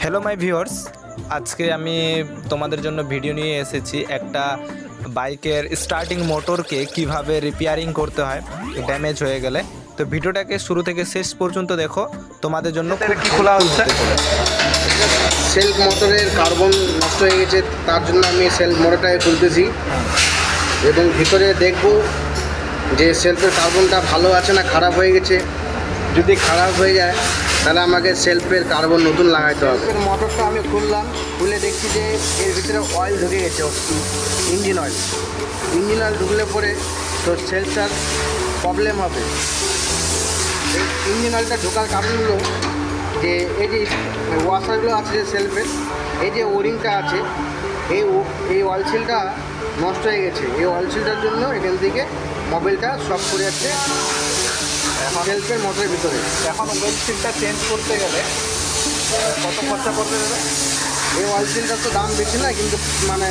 Hello my viewers আজকে আমি তোমাদের জন্য ভিডিও নিয়ে এসেছি একটা বাইকের স্টার্টিং মোটরকে কীভাবে রিপেয়ারিং করতে হয় ড্যামেজ হয়ে গেলে। তো ভিডিওটাকে শুরু থেকে শেষ পর্যন্ত দেখো তোমাদের জন্য কি খোলা হচ্ছে? সেলফ মোটরের কার্বন নষ্ট হয়ে গেছে তার জন্য আমি সেলফ মোটরটাকে খুলতেছি। এবং ভিতরে দেখব যে সেলফের কার্বনটা ভালো আছে না খারাপ হয়ে গেছে। যদি খারাপ হয়ে যায়, তাহলে আমাকে সেলফের কার্বন নতুন লাগাইতে হবে। মোটরটা আমি খুললাম, খুলে দেখছি যে এর ভিতরে অয়েল ঢুকে গেছে ইঞ্জিন অয়েল ইঞ্জিন অয়েল ঢুকলে পরে তো সেলফটার প্রবলেম হবে। ইঞ্জিন অয়েলটা ঢোকার কারণ হলো যে, এই যে ওয়াশারগুলো আছে যে সেলফের এই যে ওরিংটা আছে, এই এই অয়েল সিলটা নষ্ট হয়ে গেছে। এই অয়েল সিলটার জন্য এখান থেকে মোবাইলটা সব করে যাচ্ছে। সেলফের মোটরের ভিতরে। এখন ওয়েল সিলটা চেঞ্জ করতে গেলে কত খরচা পড়তে দেবে এই অয়েল সিলটার তো দাম বেশি না, কিন্তু মানে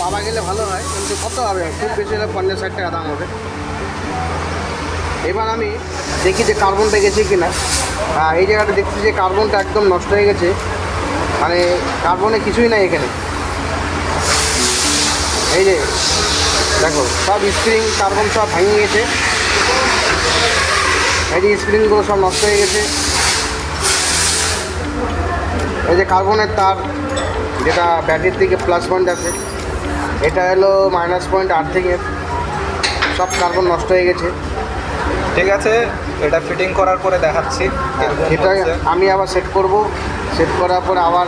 পাওয়া গেলে ভালো হয়, কিন্তু কত হবে? খুব বেশি হলে পঞ্চাশ ষাট টাকা দাম হবে। এবার আমি দেখি যে কার্বনটা গেছে কিনা। হ্যাঁ এই জায়গাটা দেখছি যে কার্বনটা একদম নষ্ট হয়ে গেছে। মানে কার্বনে কিছুই নাই এখানে। এই যে, দেখো, সব স্প্রিং কার্বন সব ভেঙে গেছে। এই যে স্প্রিংগুলো সব নষ্ট হয়ে গেছে। এই যে কার্বনের তার যেটা ব্যাটারির থেকে প্লাস পয়েন্ট আছে এটা হলো মাইনাস পয়েন্ট আর্থিংয়ের সব কার্বন নষ্ট হয়ে গেছে। ঠিক আছে এটা ফিটিং করার পরে দেখাচ্ছি কীরকম এটা আমি আবার সেট করব। সেট করার পরে আবার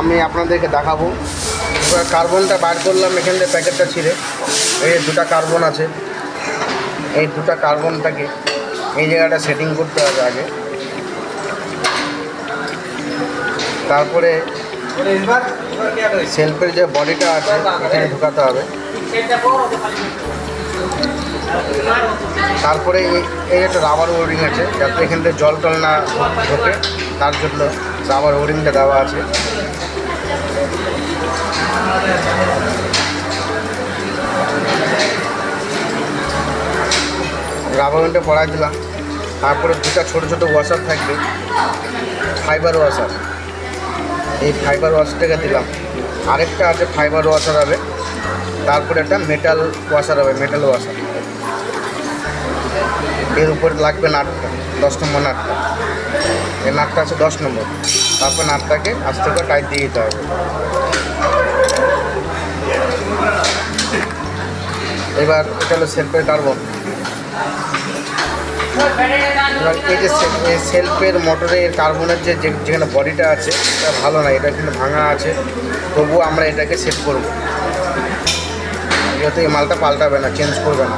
আমি আপনাদেরকে দেখাবো। এবার কার্বনটা বার করলাম এখান থেকে প্যাকেটটা ছিঁড়ে। এই দুটা কার্বন আছে। এই দুটা কার্বনটাকে এই জায়গাটা সেটিং করতে হবে আগে। তারপরে সেলফের যে বডিটা আছে, এখানে ঢুকাতে হবে। তারপরে এই- একটা রাবার ওয়ারিং আছে, যাতে এখান থেকে জল টল না ঢোকে। তার জন্য রাবার ওয়ারিংটা দেওয়া আছে। ওয়ারিংটা পড়াই দিলাম। তারপরে দুটা ছোট ছোট ওয়াশার থাকবে। ফাইবার ওয়াশার এই ফাইবার ওয়াশারটাকে দিলাম। আরেকটা আছে ফাইবার ওয়াশার হবে। তারপরে একটা মেটাল ওয়াশার হবে মেটাল ওয়াশার এর উপরে লাগবে নাটটা, দশ নম্বর নাটটা। এই নাটটা আছে দশ নম্বর। তারপর নাটটাকে আস্তে করে টাইট দিয়ে দিতে হবে। এবার এটা হলো সেলফের কার্বন এই যে সেলফের মোটরের কার্বনের যে যেখানে বডিটা আছে, এটা ভালো না, এটা কিন্তু ভাঙা আছে। তবুও আমরা এটাকে সেট করব। যেহেতু এই মালটা পাল্টাবে না চেঞ্জ করবে না।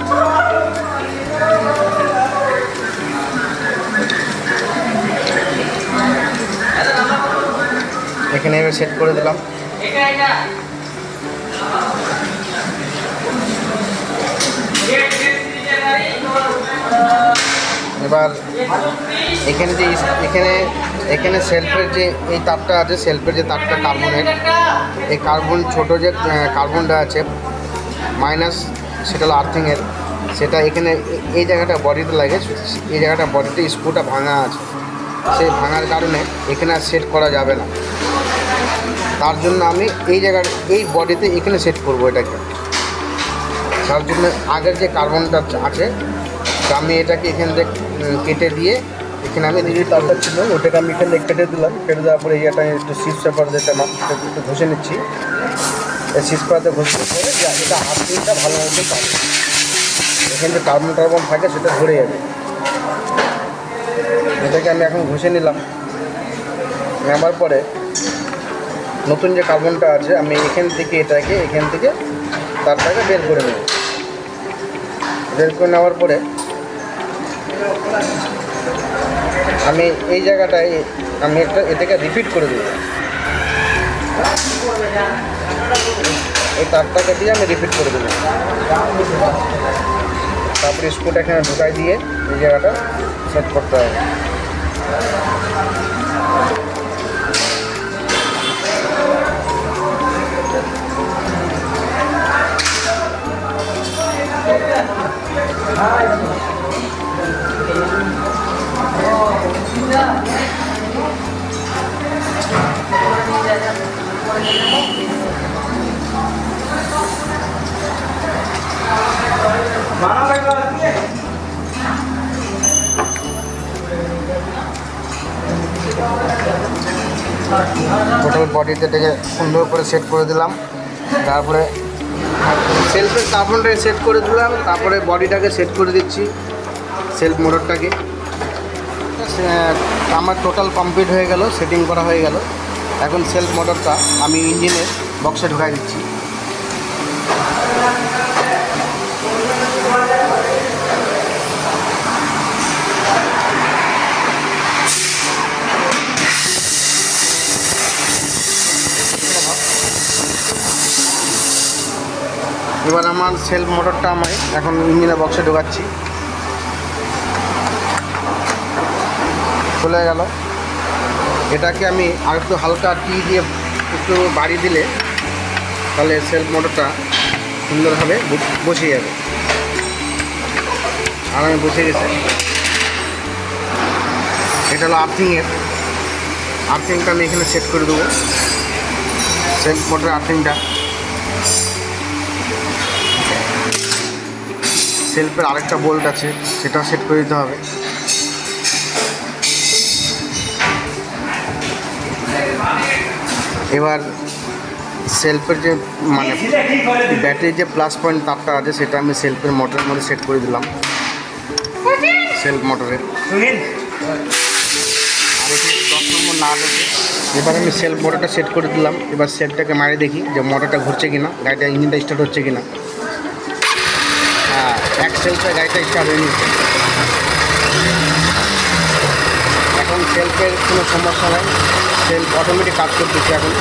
এখানে সেট করে দিলাম। এবার এখানে যে এখানে এখানে সেলফের যে এই তারটা আছে সেলফের যে তারটা কার্বনের এই কার্বন ছোট যে কার্বনটা আছে মাইনাস সেটা হলো আর্থিংয়ের সেটা এখানে এই জায়গাটা বডিতে লাগে, এই জায়গাটা বডিতে স্ক্রুটা ভাঙা আছে। সেই ভাঙার কারণে এখানে আর সেট করা যাবে না। তার জন্য আমি এই জায়গার, এই বডিতে এখানে সেট করব এটাকে। তার জন্য আগের যে কার্বনটা আছে তা আমি এটাকে এখান থেকে কেটে দিয়ে এখানে আমি দিদি তারটা ছিল, ওটাকে আমি এখানে কেটে দিলাম। কেটে দেওয়ার পরে এটা একটু সিস পেপার যেটা মা- একটু ঘষে নিচ্ছি। সিস পেপারতে ঘষে পরে এটা হাত দিনটা ভালো মতো পাবে এখানে যে কার্বন টার্বন থাকে সেটা ধরে যাবে। এটাকে আমি এখন ঘষে নিলাম। নেওয়ার পরে নতুন যে কার্বনটা আছে, আমি এখান থেকে এটাকে, এখান থেকে তারটাকে বের করে নেব। বের করে নেওয়ার পরে আমি এই জায়গাটায়, আমি একটা এটাকে রিপিট করে দেবো। এই তারটাকে দিয়ে আমি রিপিট করে দেবো। তারপরে স্ক্রুটা এখানে ঢুকাই দিয়ে এই জায়গাটা সেট করতে হবে। টোটাল বডিতে থেকে সুন্দর করে সেট করে দিলাম। তারপরে সেলফের কার্বনটাকে সেট করে দিলাম। তারপরে বডিটাকে সেট করে দিচ্ছি সেলফ মোটরটাকে আমার টোটাল কমপ্লিট হয়ে গেল সেটিং করা হয়ে গেল। এখন সেলফ মোটরটা আমি ইঞ্জিনের বক্সে ঢুকাই দিচ্ছি। এবার আমার সেলফ মোটরটা আমি এখন ইঞ্জিনের বক্সে ঢোকাচ্ছি। চলে গেল। এটাকে আমি আর একটু হালকা টি দিয়ে একটু বাড়ি দিলে তাহলে সেলফ মোটরটা সুন্দরভাবে বসে যাবে। আর আমি বসে গেছে। এটা হলো আর্থিংয়ের। আর্থিংটা আমি এখানে সেট করে দেবো। সেলফ মোটরের আর্থিংটা। সেলফের আরেকটা বোল্ট আছে, সেটা সেট করে দিতে হবে। এবার সেলফের যে মানে ব্যাটারির যে প্লাস পয়েন্ট তারটা আছে, সেটা আমি সেলফের মোটরের মধ্যে সেট করে দিলাম। সেলফ মোটরে আর নম্বর আছে। এবার আমি সেলফ মোটরটা সেট করে দিলাম। এবার সেলফটাকে মারে দেখি যে মোটরটা ঘুরছে কিনা গাড়িটা ইঞ্জিনটা স্টার্ট হচ্ছে কিনা। এক সেলফে গাড়িটা স্টার্ট হয়ে নিচ্ছে এখন সেলফের কোনো সমস্যা নাই। সেলফ অটোমেটিক কাজ করতেছে এখন।